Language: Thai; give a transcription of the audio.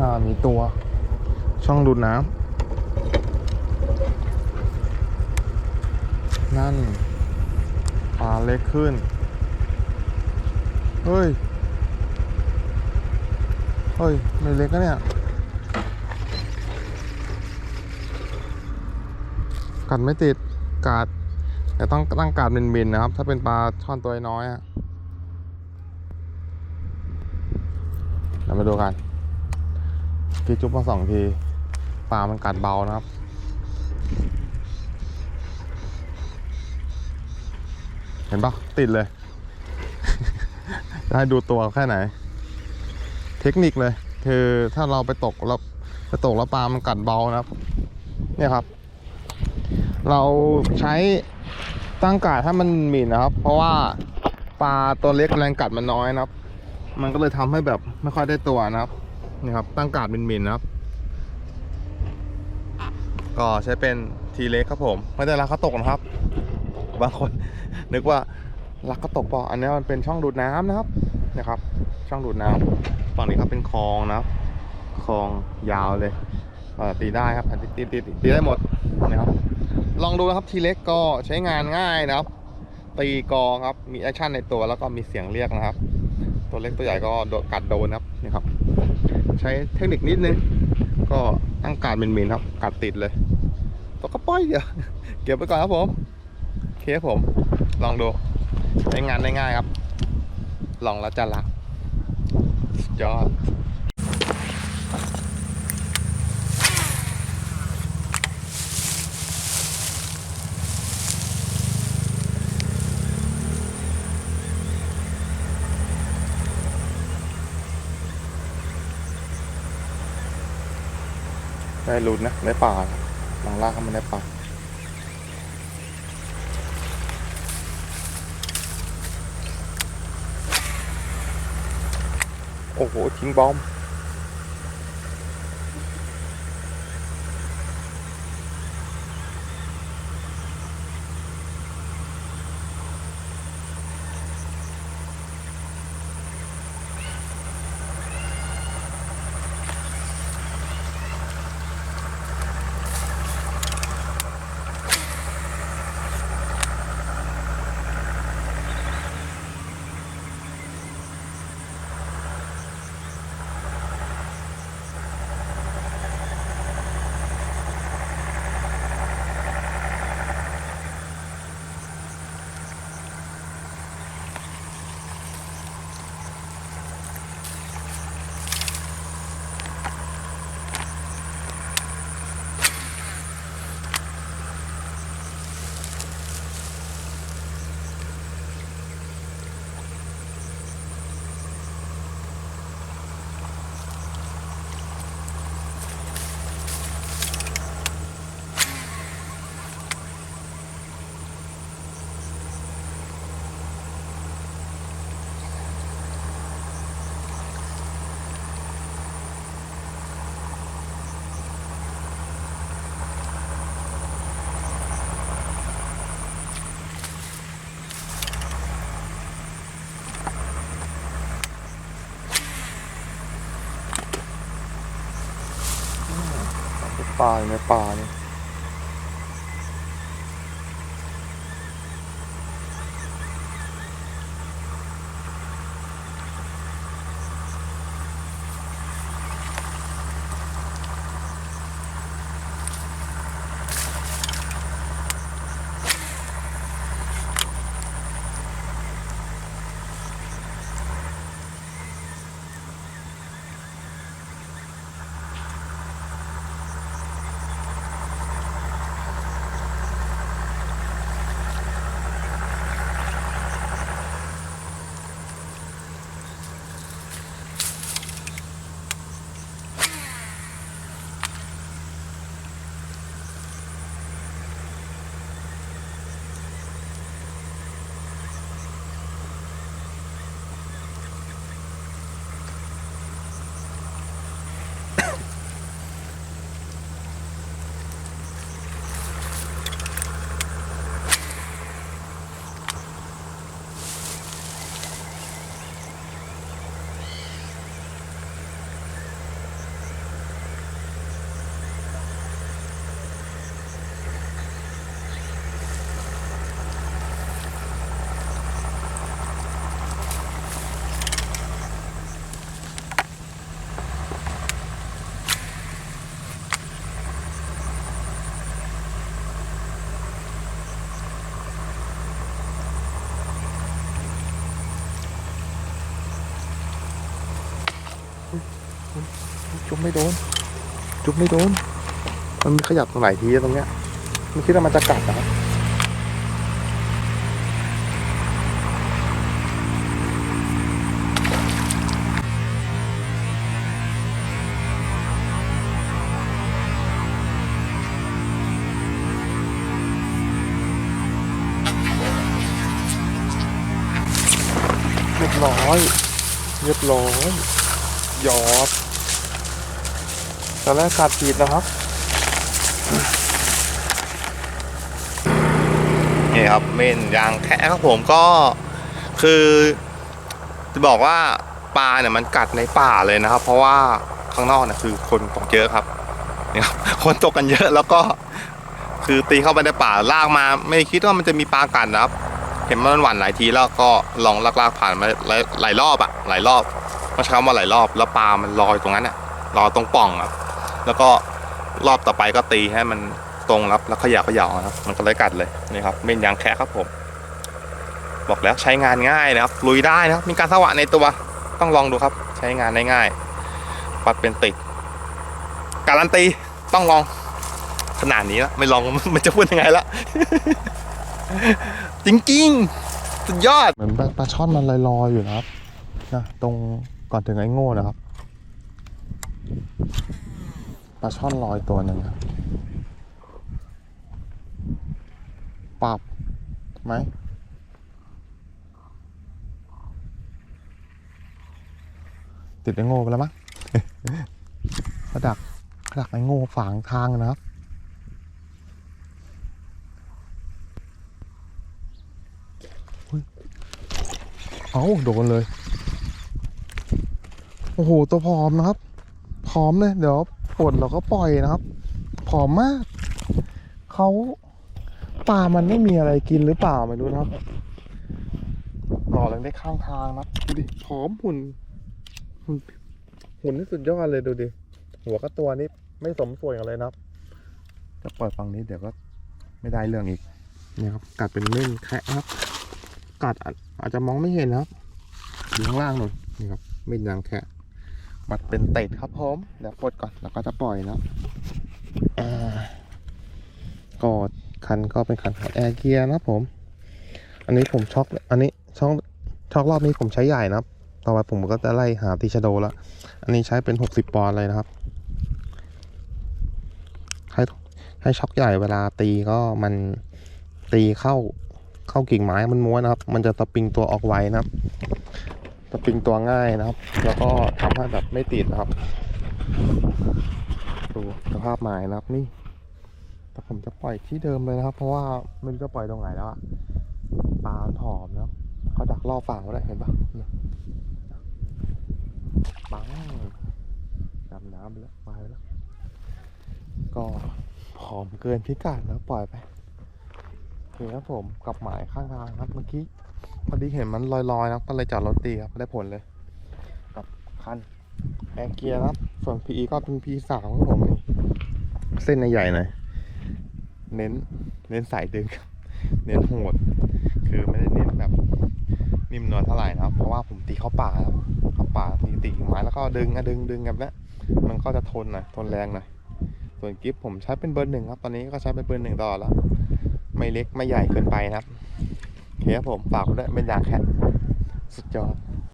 อ่ามีตัวช่องดูดน้ำนั่นปลาเล็กขึ้น เฮ้ย เฮ้ย ไม่เล็กนะเนี่ย กัดไม่ติดกาด แต่ต้องตั้งกาดเป็นมินๆนะครับ ถ้าเป็นปลาช่อนตัวน้อยอะเรามาดูกันกี่จุ๊บมาสองทีปลามันกัดเบานะครับเห็นปะติดเลย จะให้ดูตัวแค่ไหน เทคนิคเลย คือถ้าเราไปตกแล้วไปตกแล้วปลามันกัดเบานะครับ เนี่ยครับ เราใช้ตั้งกาดให้มันหมิ่นนะครับ เพราะว่าปลาตัวเล็กแรงกัดมันน้อยนะครับ มันก็เลยทำให้แบบไม่ค่อยได้ตัวนะครับนี่ครับ ตั้งกาดเป็นหมิ่นนะครับ ก็ใช้เป็นทีเล็กครับผม ไม่ได้รักเขาตกนะครับ บางคนนึกว่ารักเขาตกปล่าอันนี้มันเป็นช่องดูดน้ำนะครับนะครับ ช่องดูดน้ำฝั่งนี้ครับเป็นคลองนะครับคลองยาวเลยตีได้ครับตีตีตีตีได้หมดนะครับ ลองดูนะครับทีเล็กก็ใช้งานง่ายนะครับ ตีกอครับมีแอคชั่นในตัวแล้วก็มีเสียงเรียกนะครับ ตัวเล็กตัวใหญ่ก็โดกัดโดนครับนี่ครับ ใช้เทคนิคนิดนึง ก็ตั้งการเป็นมินครับ กัดติดเลยตัวก็ป้อยเดียวเก็บไปก่อนครับผมโอเคครับผม ลองดูใช้งานได้ง่ายครับ ลองแล้วจะรักยอด ได้ลุ้นนะได้ป่านะลองลากเข้ามาได้ป่าโอ้โหทิ้งบอม ป่าอยู่ในป่าเนี่ย จุบไม่โดน จุบไม่โดน มันขยับตรงไหนทีตรงเนี้ย มันคิดว่ามันจะกัดนะครับเรียบร้อย เรียบร้อย หยอด ตอนแรกขาดผิดนะครับ นี่ครับเม่นยางแค่ครับผมก็คือ จะบอกว่าปลาเนี่ยมันกัดในป่าเลยนะครับ เพราะว่าข้างนอกเนี่ยคือคนตกเยอะครับนี่ครับคนตกกันเยอะแล้วก็คือตีเข้าไปในป่าลากมา ไม่คิดว่ามันจะมีปลากัดนะครับ เห็นมันหวานหลายทีแล้วก็ลองลากๆผ่านมาหลายรอบอะหลายรอบมาใช้คำว่าหลายรอบ แล้วปลามันลอยตรงนั้นอะลอยตรงป่องครับ แล้วก็รอบต่อไปก็ตีให้มันตรงรับแล้วขย่าเขย่าครับ มันก็เลยกัดเลยนี่ครับเม่นยางแคะครับผม บอกแล้วใช้งานง่ายนะครับ ลุยได้นะครับ มีการสว่านในตัวต้องลองดูครับ ใช้งานได้ง่ายปัดเป็นติดการันตีต้องลองขนาดนี้แล้วไม่ลองมันจะพูดยังไงละจริงๆสุดยอดเหมือนปลาช่อนมันลอยๆอยู่นะครับนะตรงก่อนถึงไอ้โง่นะครับาช่อนลอยตัวหนึ่งครับปรับไหมติดไอ้โง่ไปแล้วมั้งเขาดักเขาดักไอ้โง่ฝางทางนะครับ เอาโดนเลย โอ้โห ตัวผอมนะครับ ผอมเลย เดี๋ยว ปลดเราก็ปล่อยนะครับผอมมากเขาปลามันไม่มีอะไรกินหรือเปล่าไม่รู้นะครับหล่อเลยได้ข้างทางนะดูดิผอมหุ่นหุ่นหุ่นนี่สุดยอดเลยดูดิ หัวก็ตัวนี้ไม่สมส่วนกันเลยนะครับจะปล่อยฝั่งนี้เดี๋ยวก็ไม่ได้เรื่องอีกนี่ครับกัดเป็นเม่นแคะครับ กัดอาจอาจจะมองไม่เห็นนะครับอยู่ข้างล่างหน่อยนี่ครับเม่นยางแคะ มัดเป็นเต็ดครับผมเดี๋ยวปลดก่อนแล้วก็จะปล่อยนะครับอ่าก็คันก็เป็นคันของแอร์เกียร์นะครับผม อันนี้ผมช็อกอันนี้ช็อกช็อกรอบนี้ผมใช้ใหญ่นะครับต่อไปผมก็จะไล่หาตีชโดแล้วอันนี้ใช้เป็นหกสิบปอนด์เลยนะครับ ให้ให้ช็อกใหญ่เวลาตีก็มันตีเข้าเข้ากิ่งไม้มันม้วนนะครับ มันจะสปริงตัวออกไวนะครับ ปริงตัวง่ายนะครับ แล้วก็ทำให้แบบไม่ติดนะครับ ดูสภาพไม้นะครับนี่ แต่ผมจะปล่อยที่เดิมเลยนะครับ เพราะว่าไม่รู้จะปล่อยตรงไหนแล้วอะปลาผอมนะครับเขาดักล่อฝั่งไว้แล้วเห็นปะเนี่ยปังดำน้ำไปแล้วไปแล้ว ก็ผอมเกินพิกัดแล้วปล่อยไปโอเคครับผมกับหมายข้างทางครับเมื่อกี้ พอดีเห็นมันลอยๆนะครับก็เลยจอดรถตีครับได้ผลเลย กับคันแอร์เกียร์ครับ ส่วน PE ก็เป็น P สามครับผมนี่ เส้นใหญ่ๆหน่อยเน้น เน้นสายดึงครับ เน้นโหด คือไม่ได้เน้นแบบนิ่มนวลเท่าไหร่นะครับ เพราะว่าผมตีเข้าป่าครับเข้าป่าตีตีกิ่งไม้แล้วก็ดึงอะดึงดึงแบบนี้มันก็จะทนหน่อยทนแรงหน่อยส่วนกิฟผมใช้เป็นเบอร์หนึ่งครับ ตอนนี้ก็ใช้เป็นเบอร์หนึ่งตลอดแล้ว ไม่เล็กไม่ใหญ่เกินไปนะครับ ครับผมฝากไว้ด้วยเป็นยางแคทสุดยอด